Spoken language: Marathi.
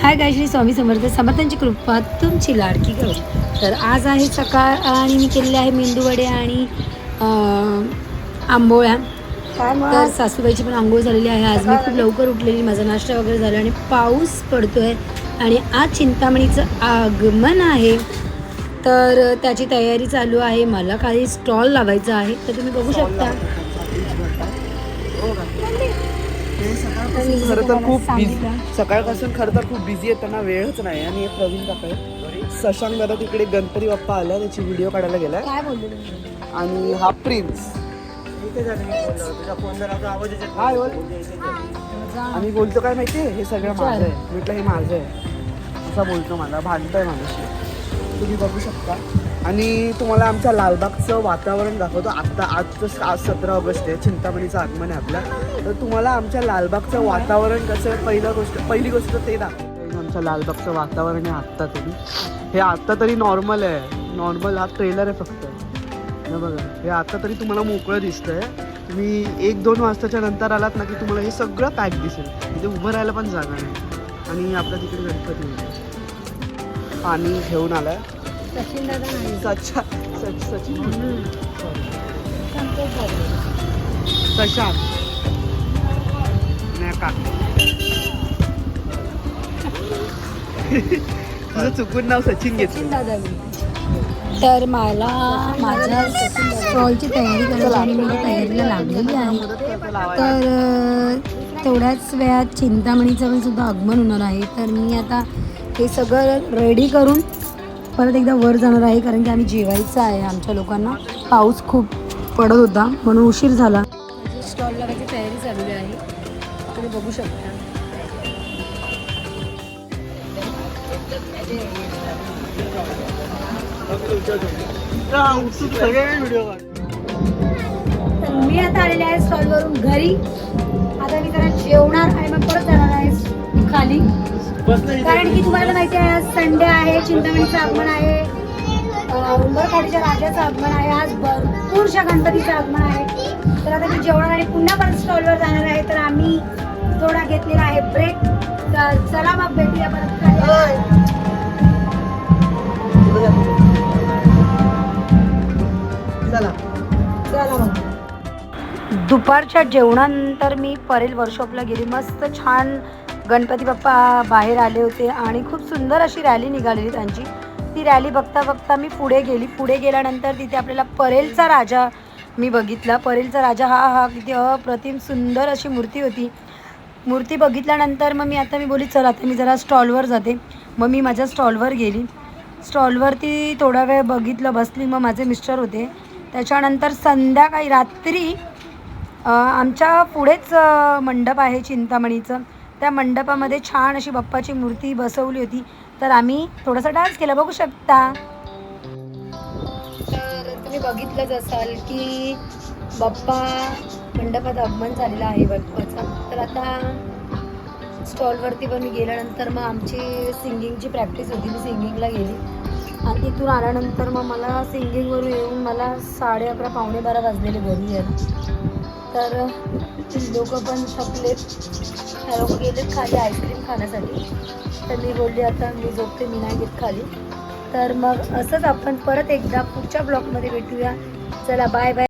हाय काय श्री स्वामी समर्थ. समर्थांची कृपा तुमची लाडकी गौ तर आज आहे सकाळ आणि मी केलेले आहे मेंदूवडे आणि आंबोळ्या. तर सासूबाईची पण आंघोळ झालेली आहे. आज मी खूप लवकर उठलेली. माझा नाश्ता वगैरे झाला आणि पाऊस पडतोय. आणि आज चिंतामणीचं आगमन आहे. तर त्याची तयारी चालू आहे. मला काही स्टॉल लावायचा आहे. तर तुम्ही बघू शकता. खरं तर खूप बिझी. सकाळपासून खरं तर खूप बिझी आहे त्यांना वेळच नाही आणि हे प्रवीण काका आहे. शशांक दादा तिकडे गणपती बाप्पा आला त्याची व्हिडिओ काढायला गेलाय. काय बोलले तुम्ही? आणि हा प्रिन्स हाय बोल. आणि बोलतो काय माहितीये? हे सगळं माझं आहे. म्हटलं हे माझं आहे. असा बोलतो मला. भांडतोय माझ्याशी तुम्ही बघू शकता. आणि तुम्हाला आमच्या लालबागचं वातावरण दाखवतो. आत्ता आजचं आज सतरा ऑगस्ट आहे. चिंतामणीचं आगमन आहे आपलं. तर तुम्हाला आमच्या लालबागचं वातावरण कसं आहे? पहिलं गोष्ट पहिली गोष्ट ते दाखवतो. आमच्या लालबागचं वातावरण आहे आत्ता तरी. हे आत्ता तरी नॉर्मल आहे. नॉर्मल हा ट्रेलर आहे फक्त. हे बघा. हे आत्ता तरी तुम्हाला मोकळं दिसतंय. तुम्ही एक दोन वाजताच्या नंतर आलात ना की तुम्हाला हे सगळं पॅक दिसेल. म्हणजे उभं राहायला पण जागा नाही. आणि आपल्या तिकडे गणपती पाणी घेऊन आहे सचिन दादा नाही. सचा सच सचिन संतोष दादा. सशांत. नाही का तुझं चुकून नाव सचिन घेतलं. दादा तर मला माझ्या स्टॉलची तयारी करायची आणि मी तयारीला लागलेली आहे. तर अ, तेवढ्याच वेळात चिंतामणीचं पण सुद्धा आगमन होणार आहे. तर मी आता हे सगळं रेडी करून परत एकदा वर जाणार आहे कारण की आम्ही जेवायचं आहे आमच्या लोकांना. पाऊस खूप पडत होता म्हणून उशीर झाला. स्टॉल लावायची तयारी चालू आहे. तुम्ही बघू शकता. तर मी आता आलेले आहे स्टॉलवरून घरी. आता मी जरा जेवणार आणि मग परत जाणार आहे खाली कारण की तुम्हाला माहिती आहे आज संडे आहे चिंतामणीचं आगमन आहे. उंबरखाडीच्या राजाचं आगमन आहे आज भरपूरशा गणपतीचं आगमन आहे. तर आता मी जेवणार आणि पुन्हा परत स्टॉलवर जाणार आहे तर आम्ही थोडा घेतलेला आहे ब्रेक तर चला मग भेटूया परत. चला. चला मग. दुपारच्या जेवणानंतर मी परेल वर्कशॉपला गेली. मस्त छान गणपती बाप्पा बाहेर आले होते आणि खूप सुंदर अशी रॅली निघालेली त्यांची. ती रॅली बघता बघता मी पुढे गेली. पुढे गेल्यानंतर तिथे आपल्याला परेलचा राजा मी बघितला. परेलचा राजा हा हा किती अप्रतिम सुंदर अशी मूर्ती होती. मूर्ती बघितल्यानंतर मग मी आता मी बोली चल आता मी जरा स्टॉलवर जाते. मग मी माझ्या स्टॉलवर गेली. स्टॉलवरती थोडा वेळ बघितलं बसली. मग माझे मिस्टर होते. त्याच्यानंतर संध्याकाळी रात्री आमच्या पुढेच मंडप आहे चिंतामणीचं. त्या मंडपामध्ये छान अशी बाप्पाची मूर्ती बसवली होती. तर आम्ही थोडासा डान्स केला. बघू शकता. तर तुम्ही बघितलंच असाल की बाप्पा मंडपात आगमन झालेला आहे बाप्पाचा. तर आता स्टॉलवरती पण मी गेल्यानंतर मग आमची सिंगिंगची प्रॅक्टिस होती. मी सिंगिंगला गेली. आणि तिथून आल्यानंतर मग मला सिंगिंगवरून येऊन मला साडे अकरा पावणे बारा वाजलेले घरी यायला तर लोक पण थकलेत. लोक गेलेत खाली आईस्क्रीम खाण्यासाठी. तर मी बोलली आता मी झोपते मी नाही घेत खाली. तर मग असंच आपण परत एकदा पुढच्या ब्लॉगमध्ये भेटूया. चला बाय बाय